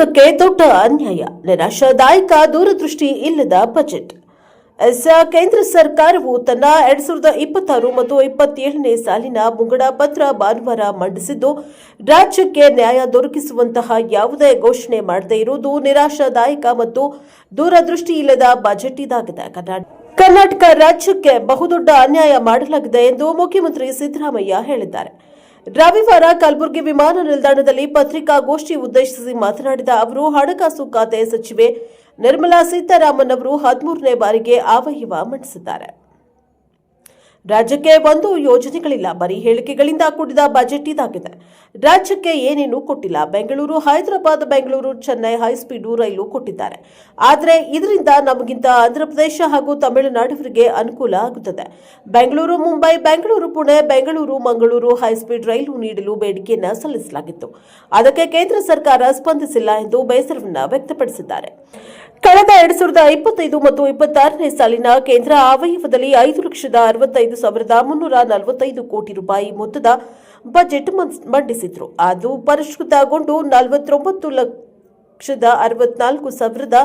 ಕರ್ನಾಟಕಕ್ಕೆ ದೊಡ್ಡ ಅನ್ಯಾಯ. ನಿರಾಶಾದಾಯಕ ದೂರದೃಷ್ಟಿ ಇಲ್ಲದ ಬಜೆಟ್. ಎಸ್, ಕೇಂದ್ರ ಸರ್ಕಾರವು ತನ್ನ ಎರಡ್ ಸಾವಿರದ ಇಪ್ಪತ್ತಾರು ಮತ್ತು ಇಪ್ಪತ್ತೇಳನೇ ಸಾಲಿನ ಮುಂಗಡ ಪತ್ರ ಭಾನುವಾರ ಮಂಡಿಸಿದ್ದು, ರಾಜ್ಯಕ್ಕೆ ನ್ಯಾಯ ದೊರಕಿಸುವಂತಹ ಯಾವುದೇ ಘೋಷಣೆ ಮಾಡದೇ ಇರುವುದು ನಿರಾಶಾದಾಯಕ ಮತ್ತು ದೂರದೃಷ್ಟಿ ಇಲ್ಲದ ಬಜೆಟ್ ಇದಾಗಿದೆ. ಕರ್ನಾಟಕ ಕರ್ನಾಟಕ ರಾಜ್ಯಕ್ಕೆ ಬಹುದೊಡ್ಡ ಅನ್ಯಾಯ ಮಾಡಲಾಗಿದೆ ಎಂದು ಮುಖ್ಯಮಂತ್ರಿ ಸಿದ್ದರಾಮಯ್ಯ ಹೇಳಿದ್ದಾರೆ. ರವಿವಾರ ಕಲಬುರಗಿ ವಿಮಾನ ನಿಲ್ದಾಣದಲ್ಲಿ ಪತ್ರಿಕಾಗೋಷ್ಠಿ ಉದ್ದೇಶಿಸಿ ಮಾತನಾಡಿದ ಅವರು, ಹಣಕಾಸು ಖಾತೆ ಸಚಿವೆ ನಿರ್ಮಲಾ ಸೀತಾರಾಮನ್ ಅವರು ಹದಿಮೂರನೇ ಬಾರಿಗೆ ಆವಹಿವ ಮಂಡಿಸಿದ್ದಾರೆ. ರಾಜ್ಯಕ್ಕೆ ಒಂದು ಯೋಜನೆಗಳಿಲ್ಲ, ಬರೀ ಹೇಳಿಕೆಗಳಿಂದ ಕೂಡಿದ ಬಜೆಟ್ ಇದಾಗಿದೆ. ರಾಜ್ಯಕ್ಕೆ ಏನೇನು ಕೊಟ್ಟಿಲ್ಲ. ಬೆಂಗಳೂರು, ಹೈದರಾಬಾದ್, ಬೆಂಗಳೂರು, ಚೆನ್ನೈ ಹೈಸ್ಪೀಡ್ ರೈಲು ಕೊಟ್ಟಿದ್ದಾರೆ. ಆದರೆ ಇದರಿಂದ ನಮಗಿಂತ ಆಂಧ್ರಪ್ರದೇಶ ಹಾಗೂ ತಮಿಳುನಾಡುವರಿಗೆ ಅನುಕೂಲ ಆಗುತ್ತದೆ. ಬೆಂಗಳೂರು, ಮುಂಬೈ, ಬೆಂಗಳೂರು, ಪುಣೆ, ಬೆಂಗಳೂರು, ಮಂಗಳೂರು ಹೈಸ್ಪೀಡ್ ರೈಲು ನೀಡಲು ಬೇಡಿಕೆಯನ್ನು ಸಲ್ಲಿಸಲಾಗಿತ್ತು. ಅದಕ್ಕೆ ಕೇಂದ್ರ ಸರ್ಕಾರ ಸ್ಪಂದಿಸಿಲ್ಲ ಎಂದು ಬೇಸರವನ್ನು ವ್ಯಕ್ತಪಡಿಸಿದ್ದಾರೆ. ಕಳೆದ ಎರಡ್ ಸಾವಿರದ ಇಪ್ಪತ್ತೈದು ಮತ್ತು ಇಪ್ಪತ್ತಾರನೇ ಸಾಲಿನ ಕೇಂದ್ರ ಅವಯವದಲ್ಲಿ ಐದು ಲಕ್ಷದ ಅರವತ್ತೈದು ಸಾವಿರದ ಮುನ್ನೂರ ನಲವತ್ತೈದು ಕೋಟಿ ರೂಪಾಯಿ ಮೊತ್ತದ ಬಜೆಟ್ ಮಂಡಿಸಿದ್ರು. ಅದು ಪರಿಷ್ಕೃತಗೊಂಡು ನಲವತ್ತೊಂಬತ್ತು ಲಕ್ಷದ ಅರವತ್ನಾಲ್ಕು ಸಾವಿರದ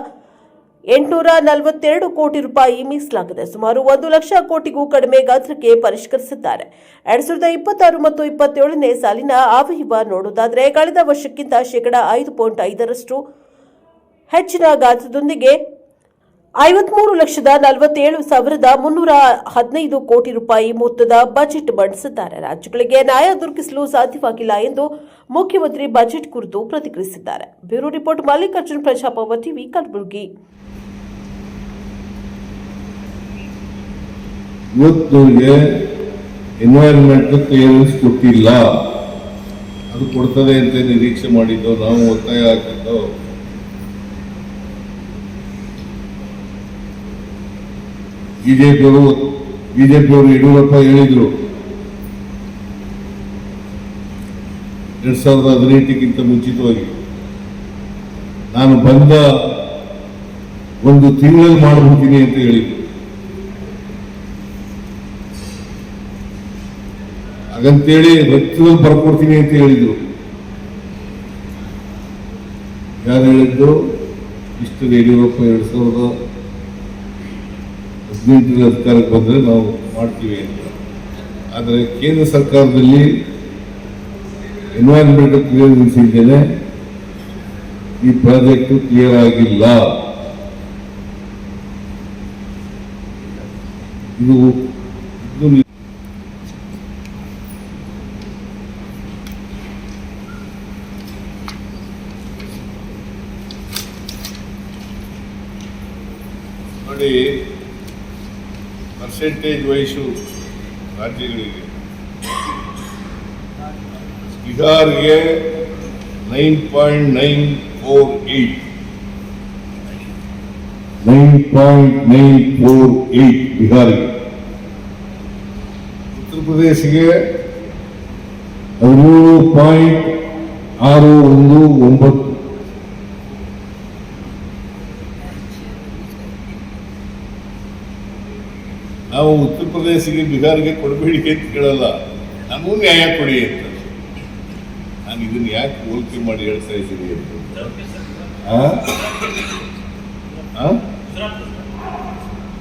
ಎಂಟುನೂರ ನಲವತ್ತೆರಡು ಕೋಟಿ ರೂಪಾಯಿ ಮೀಸಲಾಗಿದೆ. ಸುಮಾರು ಒಂದು ಲಕ್ಷ ಕೋಟಿಗೂ ಕಡಿಮೆ ಗಾತ್ರಕ್ಕೆ ಪರಿಷ್ಕರಿಸಿದ್ದಾರೆ. ಎರಡ್ ಸಾವಿರದ ಇಪ್ಪತ್ತಾರು ಮತ್ತು ಇಪ್ಪತ್ತೇಳನೇ ಸಾಲಿನ ಅವಯವ ನೋಡುವುದಾದರೆ ಕಳೆದ ವರ್ಷಕ್ಕಿಂತ ಶೇಕಡಾ ಐದು ಪಾಯಿಂಟ್ ಐದರಷ್ಟು ಹೆಚ್ಚಿನ ಗಾತ್ರದೊಂದಿಗೆ ಐವತ್ಮೂರು ಲಕ್ಷದ ನಲವತ್ತೇಳು ಸಾವಿರದ ಮುನ್ನೂರ ಹದಿನೈದು ಕೋಟಿ ರೂಪಾಯಿ ಮೊತ್ತದ ಬಜೆಟ್ ಮಂಡಿಸಿದ್ದಾರೆ. ರಾಜ್ಯಗಳಿಗೆ ನ್ಯಾಯ ದೊರಕಿಸಲು ಸಾಧ್ಯವಾಗಿಲ್ಲ ಎಂದು ಮುಖ್ಯಮಂತ್ರಿ ಬಜೆಟ್ ಕುರಿತು ಪ್ರತಿಕ್ರಿಯಿಸಿದ್ದಾರೆ. ಬ್ಯೂರೋ ರಿಪೋರ್ಟ್ ಮಲ್ಲಿಕಾರ್ಜುನ್ ಪ್ರಜಾಪವ ಟಿವಿ ಕಲಬುರಗಿ. ಕೊಟ್ಟಿಲ್ಲ ಅದು ಕೊಡ್ತದೆ ಅಂತ ನಿರೀಕ್ಷೆ ಮಾಡಿದ್ದು, ನಾವು ಒತ್ತಾಯ ಹಾಕಿದ್ದು ಬಿಜೆಪಿಯವರು ಬಿಜೆಪಿಯವರು ಯಡಿಯೂರಪ್ಪ ಹೇಳಿದ್ರು. ಎರಡ್ ಸಾವಿರದ ಹದಿನೆಂಟಕ್ಕಿಂತ ಮುಂಚಿತವಾಗಿ. ನಾನು ಬಂದ ಒಂದು ತಿಂಗಳಲ್ಲಿ ಮಾಡ್ಬಿಡ್ತೀನಿ ಅಂತ ಹೇಳಿದ್ರು. ಹಾಗಂತೇಳಿ ರಕ್ತದಲ್ಲಿ ಬರ್ಕೊಡ್ತೀನಿ ಅಂತ ಹೇಳಿದ್ರು. ಯಾರು ಹೇಳಿದ್ದು? ಇಷ್ಟು ಯಡಿಯೂರಪ್ಪ ಎರಡ್ ಸಾವಿರದ ಹದಿನೆಂಟರಲ್ಲಿ ಅಧಿಕಾರಕ್ಕೆ ಬಂದರೆ ನಾವು ಮಾಡ್ತೀವಿ ಅಂತ. ಆದರೆ ಕೇಂದ್ರ ಸರ್ಕಾರದಲ್ಲಿ ಎನ್ವೈರನ್ಮೆಂಟ್ ಕ್ಲಿಯರೆನ್ಸ್ ಇದ್ದೇನೆ. ಈ ಪ್ರಾಜೆಕ್ಟ್ ಕ್ಲಿಯರ್ ಆಗಿಲ್ಲ. ಇದು ನೋಡಿ ಪರ್ಸೆಂಟೇಜ್ ವೈಸು ರಾಜ್ಯಗಳಿಗೆ. ಬಿಹಾರ್ಗೆ nine point nine four eight. Nine point nine four eight ಬಿಹಾರ್ಗೆ. ಉತ್ತರ ಪ್ರದೇಶಗೆ ಹದಿಮೂರು ಪಾಯಿಂಟ್ ಆರು ಒಂದು ಒಂಬತ್ತು ನಾವು ಪ್ರದೇಶಕ್ಕೆ ಬಿಹಾರ್ಗೆ ಕೊಡಬೇಡಿ ಅಂತ ಕೇಳಲ್ಲ. ನಮಗೂ ನ್ಯಾಯ ಕೊಡಿ ಅಂತ. ನಾನು ಇದನ್ನ ಯಾಕೆ ಹೋಲಿಕೆ ಮಾಡಿ ಹೇಳ್ತಾ ಇದ್ದೀನಿ ಅಂತ.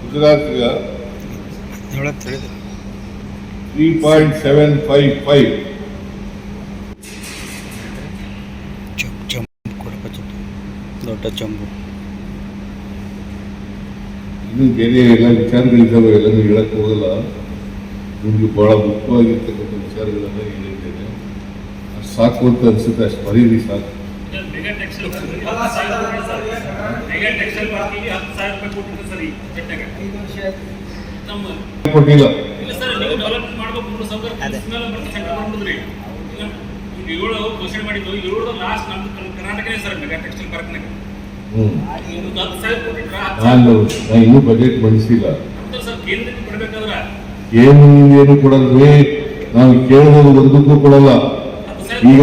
Gujarat three point seven five five ಚಂಬು ಕೊಡಪ್ಪ ದೊಡ್ಡ ಚಂಬು ಇನ್ನು ಬೇರೆ ಎಲ್ಲ ವಿಚಾರಗಳಿದ್ದಾವೆ, ಎಲ್ಲನೂ ಹೇಳಕ್ ಹೋಗಲ್ಲ. ನಿಮ್ಗೆ ಬಹಳ ಮುಖ್ಯವಾಗಿರ್ತಕ್ಕಂಥ ವಿಚಾರಗಳೆಲ್ಲ ಹೇಳಿದ್ದೇನೆ. ಅಷ್ಟು ಸಾಕು ಅಂತ ಅನ್ಸುತ್ತೆ, ಅಷ್ಟು ಬರೀರಿ ಸಾಕು. ನಮ್ಮ ಕೊಟ್ಟಿಲ್ಲ. ಏಳು ಘೋಷಣೆ ಮಾಡಿದ್ದು ಏಳು ಲಾಸ್ಟ್ ಕರ್- ಕರ್ನಾಟಕನೇ ಸರ್ ಮೆಗಾ ಟೆಕ್ಸ್ಟೈಲ್ ಪಾರ್ಕ್ನಾಗ ನಾನು ನಾನು ಇನ್ನೂ ಬಜೆಟ್ ಮಂಡಿಸಿಲ್ಲ. ಏನು ಏನು ಕೊಡಲ್ರಿ ನಾವು ಕೇಳಿದ ಒಂದಕ್ಕೂ ಕೊಡಲ್ಲ. ಈಗ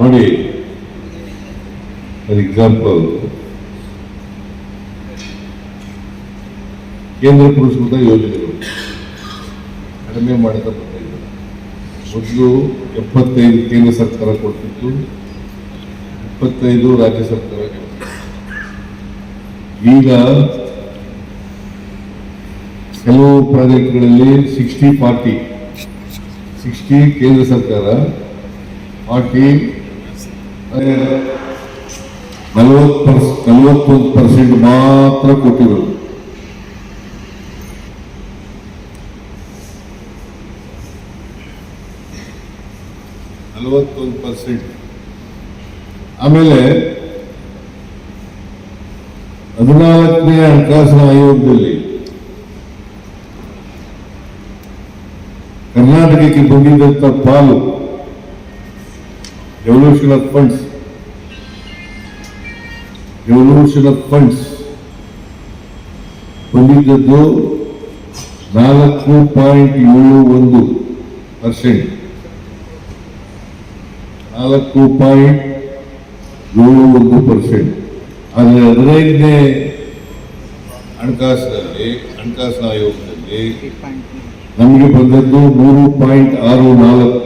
ನೋಡಿ ಫಾರ್ ಎಕ್ಸಾಂಪಲ್ ಕೇಂದ್ರ ಪುರಸ್ಕೃತ ಯೋಜನೆಗಳು. ಕಡಿಮೆ ಮಾಡಿದ ಮೊದಲು ಎಪ್ಪತ್ತೈದು ಕೇಂದ್ರ ಸರ್ಕಾರ ಕೊಡ್ತಿತ್ತು. ಇಪ್ಪತ್ತೈದು ರಾಜ್ಯ ಸರ್ಕಾರ ಈಗ ಕೆಲವು ಪ್ರಾಜೆಕ್ಟ್ಗಳಲ್ಲಿ ಸಿಕ್ಸ್ಟಿ ಫಾರ್ಟಿ ಸಿಕ್ಸ್ಟಿ ಕೇಂದ್ರ ಸರ್ಕಾರ ಫಾರ್ಟಿ ನಲವತ್ತು ಪರ್ಸ್ ನಲವತ್ತೊಂದು ಪರ್ಸೆಂಟ್ ಮಾತ್ರ ಕೊಟ್ಟಿರೋದು. ನಲವತ್ತೊಂದು ಪರ್ಸೆಂಟ್ ಆಮೇಲೆ ಹದಿನಾಲ್ಕನೇ ಹಣಕಾಸಿನ ಆಯೋಗದಲ್ಲಿ ಕರ್ನಾಟಕಕ್ಕೆ ಬಂದಿದ್ದಂಥ ಪಾಲು devolution of funds devolution of funds ಬಂದಿದ್ದದ್ದು ನಾಲ್ಕು ಪಾಯಿಂಟ್ ಏಳು ಒಂದು ಪರ್ಸೆಂಟ್. ನಾಲ್ಕು ಪಾಯಿಂಟ್ ಏಳು ಒಂದು ಪರ್ಸೆಂಟ್. ಆದರೆ ಹದಿನೈದನೇ ಹಣಕಾಸಿನಲ್ಲಿ ಹಣಕಾಸಿನ ಆಯೋಗದಲ್ಲಿ ನಮಗೆ ಬಂದದ್ದು ಮೂರು ಪಾಯಿಂಟ್ ಆರು ನಾಲ್ಕು.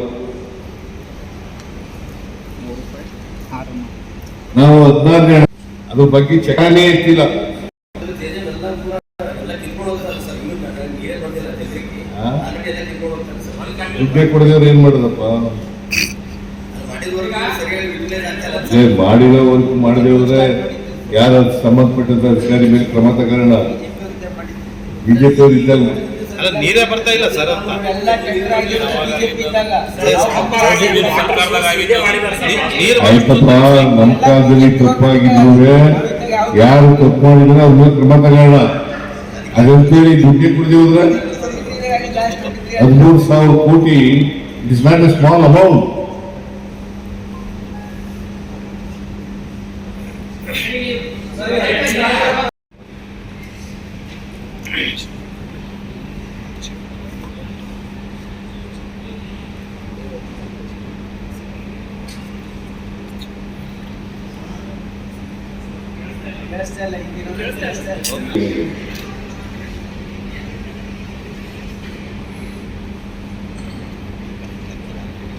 ನಾವು ಹದಿನಾರನೇ ಅದ್ರ ಬಗ್ಗೆ ಚಕಾನೇ ಇರ್ತಿಲ್ಲ. ಆ? ದುಡ್ಡೇ ಕೊಡದೇವ್ರು ಏನ್ ಮಾಡೋದಪ್ಪ? ಏ, ಮಾಡಿರೋ ವರ್ಕ್ ಮಾಡದೆ ಹೋದ್ರೆ ಯಾರ ಸಂಬಂಧಪಟ್ಟಂತ ಅಧಿಕಾರಿ ಮೇಲೆ ಕ್ರಮ ತಗೋಣ ಬಿಜೆಪಿ ಅವರು ಇದ್ದಲ್ಲ. ಅಲ್ಲ ನೀರೇ ಬರ್ತಾ ಇಲ್ಲ ಸರ್ ಆಯ್ತಪ್ಪ ನಮ್ಮ ಕಾಲದಲ್ಲಿ ತಪ್ಪಾಗಿದ್ರು ಯಾರು ತಪ್ಪು ಮಾಡಿದ್ರೆ ಅವ್ರ ಮೇಲೆ ಕ್ರಮ ತಗೋಣ ಅದಂತೇಳಿ ದುಡ್ಡಿ ಕುಡಿದ್ರೆ ಹೋದ್ರೆ ಹದಿಮೂರು ಸಾವಿರ ಕೋಟಿ it's not a small amount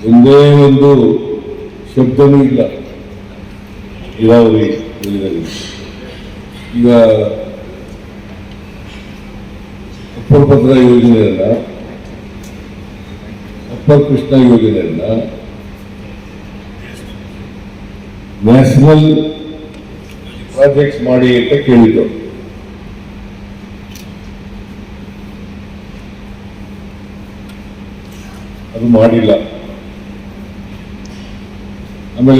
ಒಂದೇ ಒಂದು ಶಬ್ದನೂ ಇಲ್ಲ. ನೀರಾವರಿ. ವಲಯದಲ್ಲಿ ಈಗ ಅಪ್ಪಭದ್ರ ಭದ್ರಾ ಯೋಜನೆಯನ್ನ ಅಪ್ಪ ಕೃಷ್ಣ ಯೋಜನೆಯನ್ನ ನ್ಯಾಷನಲ್ ಪ್ರಾಜೆಕ್ಟ್ಸ್ ಮಾಡಿ ಅಂತ ಕೇಳಿದ್ರು ಅದು ಮಾಡಿಲ್ಲ.